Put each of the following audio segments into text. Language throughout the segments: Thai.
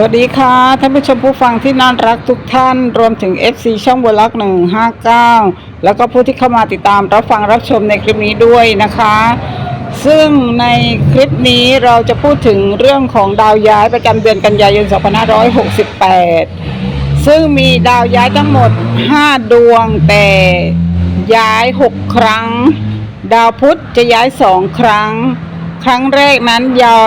สวัสดีค่ะท่านผู้ชมผู้ฟังที่น่ารักทุกท่าน รวมถึง FC ช่องบลักหนึ่งห้าเก้าแล้วก็ผู้ที่เข้ามาติดตามรับฟังรับชมในคลิปนี้ด้วยนะคะ ซึ่งในคลิปนี้เราจะพูดถึงเรื่องของดาวย้ายประจำเดือนกันยายน 2568 ซึ่งมีดาวย้ายทั้งหมด 5 ดวงแต่ย้าย 6 ครั้ง ดาวพุธจะย้าย 2 ครั้ง ครั้งแรกนั้นยาว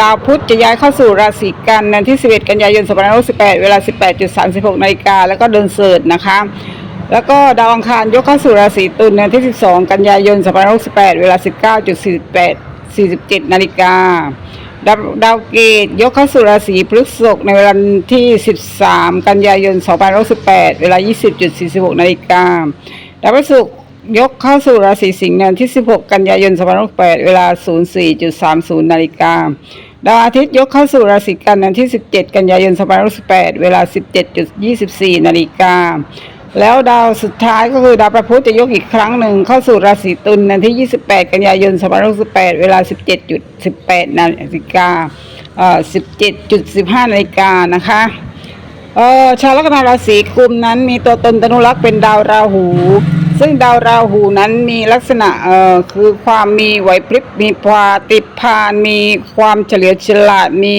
ดาวพุธจะย้ายเข้าสู่ราศีกันในที่ 11 กันยายน2568 เวลา 18.36นาฬิกาแล้วก็เดินเสิร์ชนะคะ แล้วก็ดาวอังคารยกเข้าสู่ราศีตุลในที่ 12 กันยายน2568 เวลา 19.48 47นาฬิกาดาวดาวเกตยกเข้าสู่ราศีพฤษภในเวลาที่ 13 กันยายน 2568 เวลา 20.46นาฬิกาดาวพฤหัส ยกเข้าสู่ราศีสิงห์ในวันที่ 16 กันยายน 2568 เวลา 04.30 นาฬิกาดาวอาทิตย์ยกเข้าสู่ราศีกันในวันที่ 17 กันยายน 2568 เวลา 17.24 นาฬิกาแล้วดาวสุดท้ายก็คือดาวพระพุธจะยกอีกครั้งหนึ่งเข้าสู่ราศีตุลในที่ 28 กันยายน 2568 เวลา 17.18 นาฬิกาเอ่อ17.15 นาฬิกานะคะเออชาวลัคนาราศีกุมนั้นมีตัวตนตนุรักษ์เป็นดาวราหู ซึ่งดาวราหูนั้นมีลักษณะเอ่อคือความมีไหวพริบมีปาติพานมีความเฉลียวฉลาดมี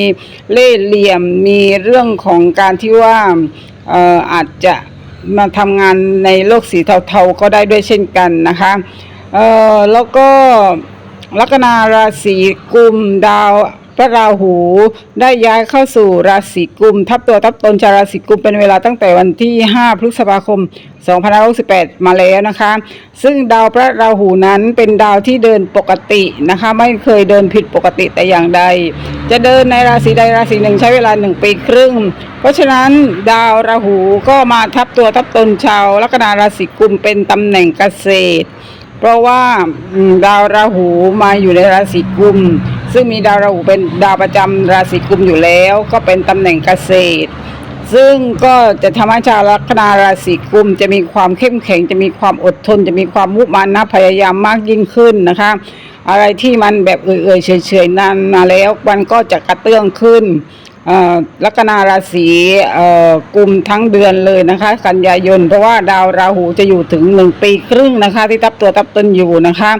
เล่ห์เหลี่ยมมีเรื่องของการที่ว่าเอ่ออาจจะมาทำงานในโลกสีเทาๆก็ได้ด้วยเช่นกันนะคะเอ่อแล้วก็ลัคนาราศีกุมดาว พระราหูได้ย้ายเข้าสู่ราศีกุม ทับตัวทับตนชาวราศีกุมเป็นเวลาตั้งแต่วันที่ 5 พฤษภาคม 2568 มาแล้วนะคะ ซึ่งดาวพระราหูนั้นเป็นดาวที่เดินปกตินะคะ ไม่เคยเดินผิดปกติแต่อย่างใด จะเดินในราศีใดราศีหนึ่งใช้เวลาหนึ่งปีครึ่ง เพราะฉะนั้นดาวราหูก็มาทับตัวทับตนชาวลัคนาราศีกุมเป็นตำแหน่งเกษตร เพราะว่าดาวราหูมาอยู่ในราศีกุม ซึ่งมีดาวราหูเป็นดาวประจำราศีกุมอยู่แล้ว ก็เป็นตำแหน่งเกษตร ซึ่งก็จะทำให้ชาวลัคนาราศีกุม จะมีความเข้มแข็ง จะมีความอดทน จะมีความมุมานะพยายามมากยิ่งขึ้นนะคะ อะไรที่มันแบบเอื่อยๆเฉยๆนานมาแล้ว มันก็จะกระเตื้องขึ้นลัคนาราศีกุมทั้งเดือนเลยนะคะ กันยายน เพราะว่าดาวราหูจะอยู่ถึงหนึ่งปีครึ่งนะคะ ที่ทับตัวทับตนอยู่นะคะ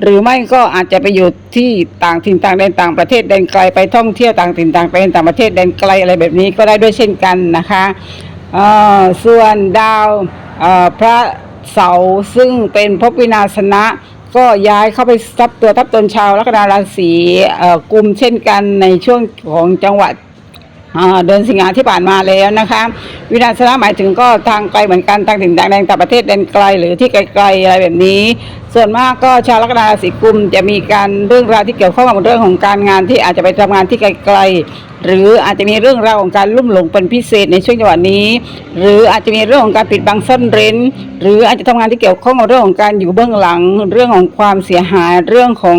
หรือไม่ก็อาจจะไปอยู่ที่ต่างถิ่นต่างแดนต่างประเทศแดนไกลไปท่องเที่ยวต่างถิ่นต่างแดนต่างประเทศแดนไกลอะไรแบบนี้ก็ได้ด้วยเช่นกันนะคะส่วนดาวพระเสาร์ซึ่งเป็นภพวินาศนะก็ย้ายเข้าไปทับตัวทับตนชาวลัคนาราศีเอ่อกุมเช่นกันในช่วงของจังหวัดเดือนสิงหาที่ผ่านมาแล้วนะคะวินาศนะหมายถึงก็ทางไกลเหมือนกันทางถิ่นต่างแดนต่างประเทศแดนไกลหรือที่ไกลๆอะไรแบบนี้ ส่วนมากก็ชาวลัคนาราศีกุมจะมีการเรื่องราวที่เกี่ยวข้องกับเรื่องของการงานที่อาจจะไปทำงานที่ไกลๆ หรืออาจจะมีเรื่องราวของการลุ่มหลงเป็นพิเศษในช่วงจังหวะนี้ หรืออาจจะมีเรื่องของการปิดบังซ่อนเร้น หรืออาจจะทำงานที่เกี่ยวข้องกับเรื่องของการอยู่เบื้องหลัง เรื่องของความเสียหายเรื่องของ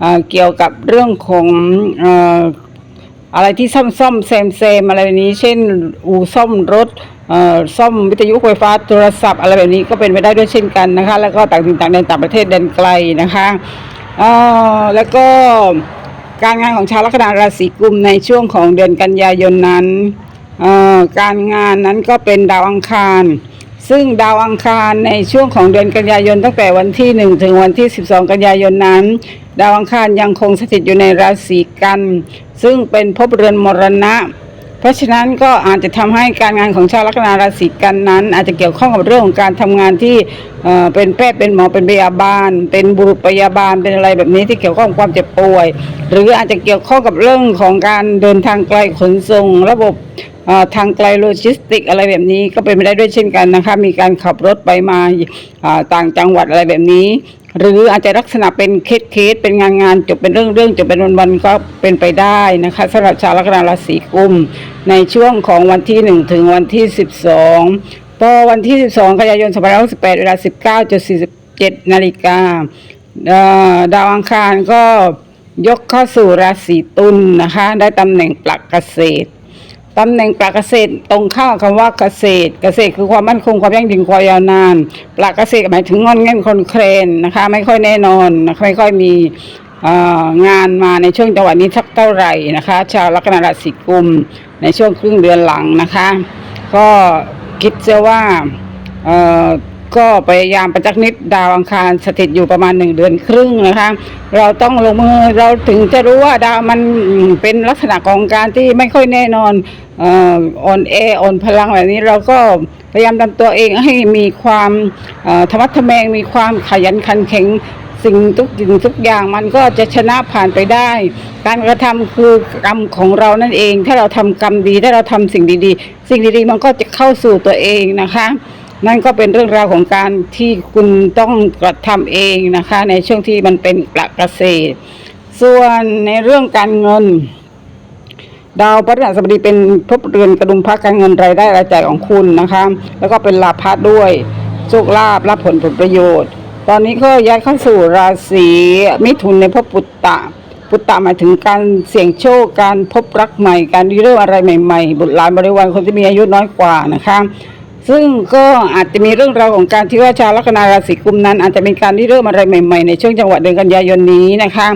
เอเกี่ยวกับเรื่องของออะไรที่ซ่อมซ่อมแซมแซมอะไรแบบนี้ เช่น อู่ซ่อมรถ ซ่อมวิทยุไฟฟ้าโทรศัพท์อะไรแบบนี้ก็เป็นไปได้ด้วยเช่นกันนะคะ แล้วก็ต่างถิ่นต่างแดนต่างประเทศแดนไกลนะคะแล้วก็การงานของชาวลัคนาราศีกุมในช่วงของเดือนกันยายนนั้นการงานนั้นก็เป็นดาวอังคาร ซึ่งดาวอังคารในช่วงของเดือนกันยายนตั้งแต่วันที่ 1 ถึงวันที่ 12 กันยายนนั้น ดาวอังคารยังคงสถิตอยู่ในราศีกัน ซึ่งเป็นภพเรือนมรณะ เพราะฉะนั้นก็อาจจะทำให้การงานของชาวลัคนาราศีกันนั้น อาจจะเกี่ยวข้องกับเรื่องของการทำงานที่เเป็นแพทย์เป็นหมอเป็นพยาบาล เป็นบุรุษพยาบาลเป็นอะไรแบบนี้ที่เกี่ยวข้องกับความเจ็บป่วย หรืออาจจะเกี่ยวข้องกับเรื่องของการเดินทางไกลขนส่ง ระบบทางไกลโลจิสติก อะไรแบบนี้ก็เป็นไปได้ด้วยเช่นกันนะคะมีการขับรถไปมาต่างจังหวัดอะไรแบบนี้ หรืออาจจะลักษณะเป็นเคสเคสเป็นงานงานจบเป็นเรื่องเรื่องจบเป็นวันวันก็เป็นไปได้นะคะสำหรับชาวลัคนาราศีกุม ในช่วงของวันที่ 1 ถึงวันที่ 12 พอวันที่ 12 กันยายน2568เวลา 19.47 นาฬิกาดาวอังคารก็ยกเข้าสู่ราศีตุลนะคะ ได้ตำแหน่งปลักเกษตร ตำแหน่งปลาเกษตรตรงข้ามคำว่าเกษตร เกษตรคือความมั่นคงความยั่งยืนความยาวนานปลาเกษตรหมายถึงงอนเง่นคนเครนนะคะ ไม่ค่อยแน่นอนนะคะไม่ค่อยมีงานมาในช่วงจังหวะนี้สักเท่าไหร่นะคะ ชาวลัคนาราศีกุมในช่วงครึ่งเดือนหลังนะคะ ก็คิดเสียว่า ก็พยายามประจักษ์นิดดาวอังคารสถิตอยู่ประมาณหนึ่งเดือนครึ่งนะคะ เราต้องลงมือเราถึงจะรู้ว่าดาวมันเป็นลักษณะของการที่ไม่ค่อยแน่นอนอ่อนแออ่อนพลังแบบนี้เราก็พยายามทำตัวเองให้มีความธรรมะทะแมงมีความขยันขันแข็งสิ่งทุกสิ่งทุกอย่างมันก็จะชนะผ่านไปได้ การกระทำคือกรรมของเรานั่นเอง ถ้าเราทำกรรมดีถ้าเราทำสิ่งดีๆ สิ่งดีๆมันก็จะเข้าสู่ตัวเองนะคะ นั่นก็เป็นเรื่องราวของการที่คุณต้องกระทำเองนะคะ ในช่วงที่มันเป็นกระเกษตรส่วนในเรื่องการเงิน ดาวพฤหัสบดีเป็นภพเรือนกระดุมพระการเงินรายได้รายจ่ายของคุณนะคะ แล้วก็เป็นลาภะด้วยโชคลาภรับผลผลประโยชน์ ตอนนี้ก็ย้ายเข้าสู่ราศีมิถุนในภพปุตตะปุตตะหมายถึงการเสี่ยงโชคการพบรักใหม่ การเริ่มอะไรใหม่ๆ บุตรหลานบริวารคนที่มีอายุน้อยกว่านะคะ ซึ่งก็อาจจะมีเรื่องราวของการที่ว่าชาวลัคนาราศีกุมนั้น อาจจะมีการที่เริ่มอะไรใหม่ ๆ ในช่วงจังหวะเดือนกันยายนนี้นะคะ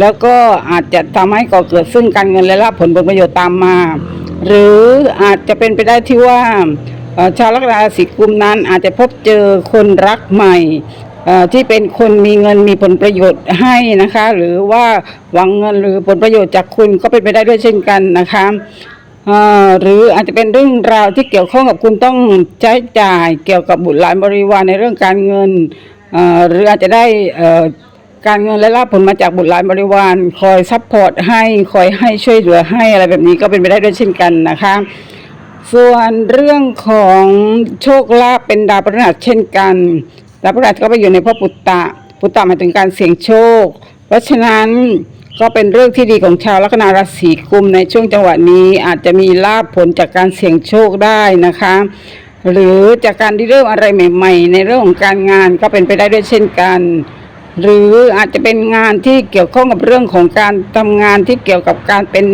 แล้วก็อาจจะทำให้ก่อเกิดซึ่งการเงินและรับผลประโยชน์ตามมา หรืออาจจะเป็นไปได้ที่ว่าชาวลัคนาราศีกุมนั้น อาจจะพบเจอคนรักใหม่ที่เป็นคนมีเงินมีผลประโยชน์ให้นะคะ หรือว่าหวังเงินหรือผลประโยชน์จากคุณก็เป็นไปได้ด้วยเช่นกันนะคะ หรืออาจจะเป็นเรื่องราวที่เกี่ยวข้องกับคุณต้องใช้จ่ายเกี่ยวกับบุตรหลานบริวารในเรื่องการเงินหรืออาจจะได้การเงินและรับผลมาจากบุตรหลานบริวาร คอยซัพพอร์ตให้คอยให้ช่วยเหลือให้อะไรแบบนี้ก็เป็นไปได้ด้วยเช่นกันนะคะส่วนเรื่องของโชคลาภเป็นดาวพฤหัสเช่นกันดาวพฤหัสก็ไปอยู่ในพระปุตตะปุตตะหมายถึงการเสี่ยงโชค เพราะฉะนั้น ก็เป็นเรื่องที่ดีของชาวลัคนาราศีกุมในช่วงจังหวะนี้อาจจะมีลาภผลจากการเสี่ยงโชคได้นะคะ หรือจากการที่เริ่มอะไรใหม่ ๆ ในเรื่องของการงานก็เป็นไปได้ด้วยเช่นกัน หรืออาจจะเป็นงานที่เกี่ยวข้องกับเรื่องของการทำงานที่เกี่ยวกับการเป็น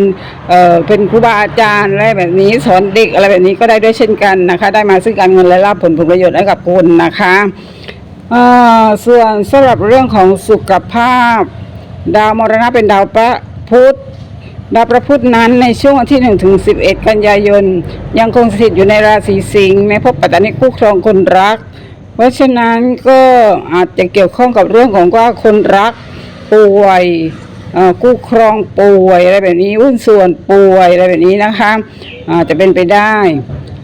เอ่อเป็นครูบาอาจารย์อะไรแบบนี้สอนเด็กอะไรแบบนี้ก็ได้ด้วยเช่นกันนะคะ ได้มาซึ่งการเงินและรับผลผลประโยชน์ให้กับคุณนะคะเอ่อส่วนสำหรับเรื่องของสุขภาพ ดาวมรณะเป็นดาวพระพุธดาวพระพุธนั้นในช่วงวันที่1ถึง11 กันยายน ยังคงสถิตอยู่ในราศีสิงห์ในภพปัตตานิคู่ครองคนรัก เพราะฉะนั้นก็อาจจะเกี่ยวข้องกับเรื่องของว่าคนรักป่วยคู่ครองป่วยอะไรแบบนี้หุ้นส่วนป่วยอะไรแบบนี้นะคะอาจจะเป็นไปได้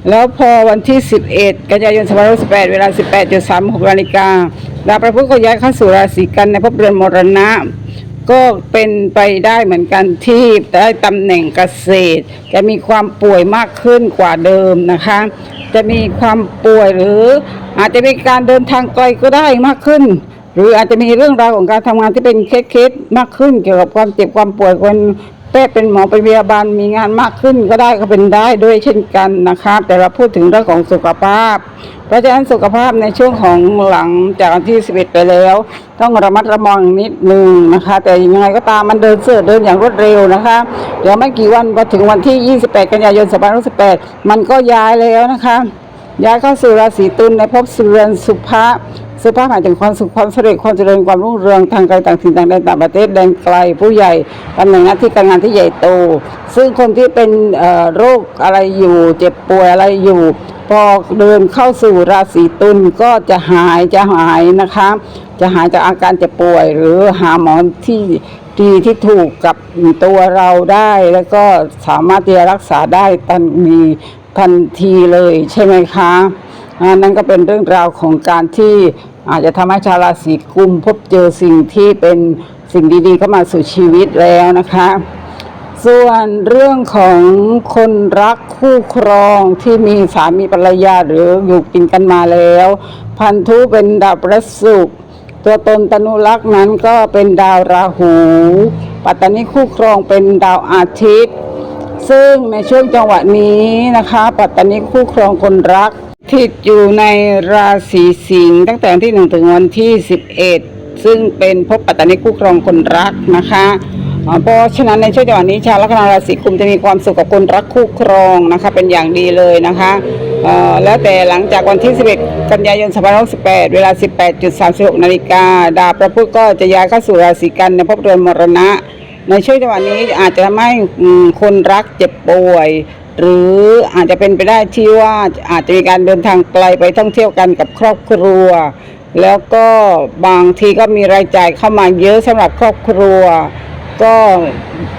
แล้วพอวันที่ 11 กันยายน2518เวลา 18.36นาฬิกาดาวพระพุธก็ย้ายเข้าสู่ราศีกันในภพเรือนมรณะ ก็เป็นไปได้เหมือนกันที่ได้ตำแหน่งเกษตร จะมีความป่วยมากขึ้นกว่าเดิมนะคะ จะมีความป่วยหรืออาจจะมีการเดินทางไกลก็ได้มากขึ้น หรืออาจจะมีเรื่องราวของการทำงานที่เป็นเคสๆมากขึ้น เกี่ยวกับความเจ็บความป่วยคน แพทย์เป็นหมอเป็นพยาบาลมีงานมากขึ้นก็ได้ก็เป็นได้ด้วยเช่นกันนะคะ แต่เราพูดถึงเรื่องของสุขภาพ เพราะฉะนั้นสุขภาพในช่วงของหลังจากที่ 11 ไปแล้ว ต้องระมัดระวังนิดนึงนะคะ แต่ยังไงก็ตามมันเดินเสือเดินอย่างรวดเร็วนะคะ เดี๋ยวไม่กี่วันพอถึงวันที่ 28 กันยายน 2568 มันก็ย้ายแล้วนะคะ ย้ายเข้าสู่ราศีตุลในภพสุเรือนสุภะสุภะหมายถึงความสุขความสำเร็จความเจริญความรุ่งเรืองทางไกลต่างถิ่นต่างแดนต่างประเทศแดนไกลผู้ใหญ่ตำแหน่งหน้าที่การงานที่ใหญ่โต ซึ่งคนที่เป็นโรคอะไรอยู่ เจ็บป่วยอะไรอยู่พอเดินเข้าสู่ราศีตุลก็จะหายจะหายนะคะ จะหายจากอาการเจ็บป่วย หรือหาหมอที่ดีที่ถูกกับตัวเราได้ แล้วก็สามารถที่จะรักษาได้ทันมี ทันทีเลยใช่ไหมคะนั่นก็เป็นเรื่องราวของการที่อาจจะทำให้ชาวราศีกุมพบเจอสิ่งที่เป็นสิ่งดีๆเข้ามาสู่ชีวิตแล้วนะคะ ส่วนเรื่องของคนรักคู่ครองที่มีสามีภรรยาหรืออยู่กินกันมาแล้ว พันธุเป็นดาวพระศุกร์ตัวตนตนุรักษ์นั้นก็เป็นดาวราหู ปัตตานีคู่ครองเป็นดาวอาทิตย์ ซึ่งในช่วงจังหวะนี้นะคะ ปัตตานีคู่ครองคนรักที่อยู่ในราศีสิงห์ตั้งแต่วันที่หนึ่งถึงวันที่สิบเอ็ดซึ่งเป็นภพปัตตานีคู่ครองคนรักนะคะเพราะฉะนั้นในช่วงจังหวะนี้ชาวลัคนาราศีกุมจะมีความสุขกับคนรักคู่ครองนะคะเป็นอย่างดีเลยนะคะแล้วแต่หลังจากวันที่ 11 กันยายน 2568 เวลา 18.36 นาฬิกาดาวพระพุธก็จะย้ายเข้าสู่ราศีกันในภพเรือนมรณะ ในช่วงจังหวะนี้อาจจะทำให้คนรักเจ็บป่วย หรืออาจจะเป็นไปได้ที่ว่าอาจจะมีการเดินทางไกลไปท่องเที่ยวกันกับครอบครัว แล้วก็บางทีก็มีรายจ่ายเข้ามาเยอะสำหรับครอบครัว ก็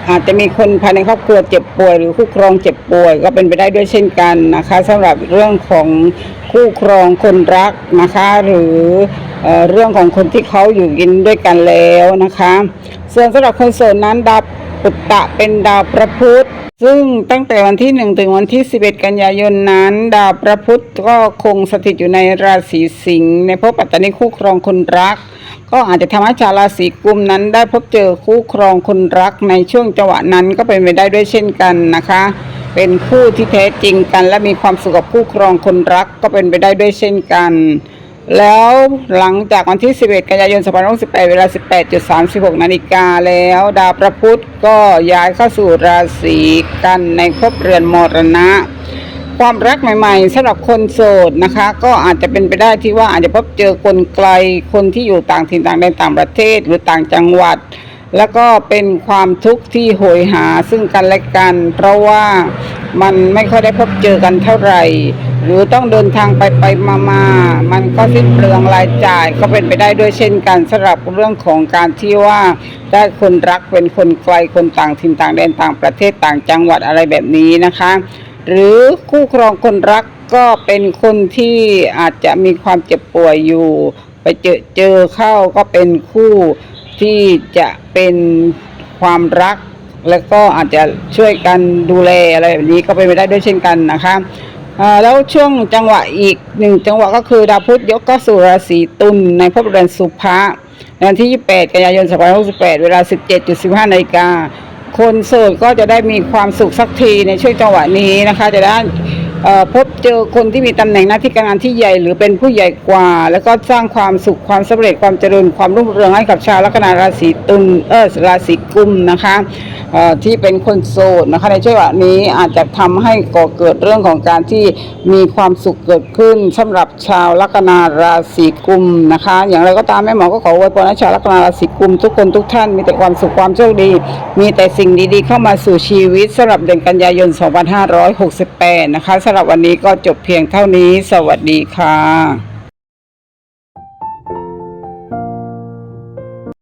อาจจะมีคนภายในครอบครัวเจ็บป่วย หรือคู่ครองเจ็บป่วย ก็เป็นไปได้ด้วยเช่นกันนะคะสำหรับเรื่องของคู่ครองคนรักนะคะ หรือ เรื่องของคนที่เขาอยู่กินด้วยกันแล้วนะคะ ส่วนสำหรับคนโสดนั้นดาวปุตตะเป็นดาวพระพุธซึ่งตั้งแต่วันที่ 1 ถึงวันที่ 11 กันยายนนั้น ดาวพระพุธก็คงสถิตอยู่ในราศีสิงห์ในภพปัตตานีคู่ครองคนรัก ก็อาจจะทำให้ชาวราศีกุมนั้น ได้พบเจอคู่ครองคนรักในช่วงจังหวะนั้นก็เป็นไปได้ด้วยเช่นกันนะคะ เป็นคู่ที่แท้จริงกัน และมีความสุขกับคู่ครองคนรักก็เป็นไปได้ด้วยเช่นกัน แล้วหลังจากวันที่ 11 กันยายน 2568 เวลา 18.36 นาฬิกาแล้ว ดาวพระพุธก็ย้ายเข้าสู่ราศีกันในภพเรือนมรณะ ความรักใหม่ๆสำหรับคนโสดนะคะ ก็อาจจะเป็นไปได้ที่ว่าอาจจะพบเจอคนไกลคนที่อยู่ต่างถิ่นต่างแดนต่างประเทศหรือต่างจังหวัด แล้วก็เป็นความทุกข์ที่โหยหาซึ่งกันและกัน เพราะว่ามันไม่ค่อยได้พบเจอกันเท่าไหร่ หรือต้องเดินทางไปไปมามามันก็สิ้นเปลืองรายจ่ายก็เป็นไปได้ด้วยเช่นกันสำหรับเรื่องของการที่ว่าได้คนรักเป็นคนไกลคนต่างถิ่นต่างแดนต่างประเทศต่างจังหวัดอะไรแบบนี้นะคะ หรือคู่ครองคนรักก็เป็นคนที่อาจจะมีความเจ็บป่วยอยู่ ไปเจอเจอเข้าก็เป็นคู่ที่จะเป็นความรัก แล้วก็อาจจะช่วยกันดูแลอะไรแบบนี้ก็เป็นไปได้ด้วยเช่นกันนะคะ แล้วช่วงจังหวะอีกหนึ่งจังหวะก็คือดาวพุธยกก็สู่ราศีตุลในภพเรือนสุภะในวันที่ 28 กันยายน 2568 เวลา 17.15นาฬิกาคนโสดก็จะได้มีความสุขสักทีในช่วงจังหวะนี้นะคะ จะได้ พบเจอคนที่มีตำแหน่งหน้าที่การงานที่ใหญ่ หรือเป็นผู้ใหญ่กว่า แล้วก็สร้างความสุขความสำเร็จความเจริญความรุ่งเรืองให้กับชาวลัคนาราศีตุลเออราศีกุมนะคะที่เป็นคนโสดนะคะในช่วงจังหวะนี้อาจจะทำให้ก่อเกิดเรื่องของการที่มีความสุขเกิดขึ้นสำหรับชาวลัคนาราศีกุมนะคะ อย่างไรก็ตามแม่หมอก็ขออวยพรให้ชาวลัคนาราศีกุมทุกคนทุกท่านมีแต่ความสุขความโชคดี มีแต่สิ่งดีๆ เข้ามาสู่ชีวิตสำหรับเดือนกันยายน 2568 นะคะสำหรับวันนี้ก็จบเพียงเท่านี้ สวัสดีค่ะ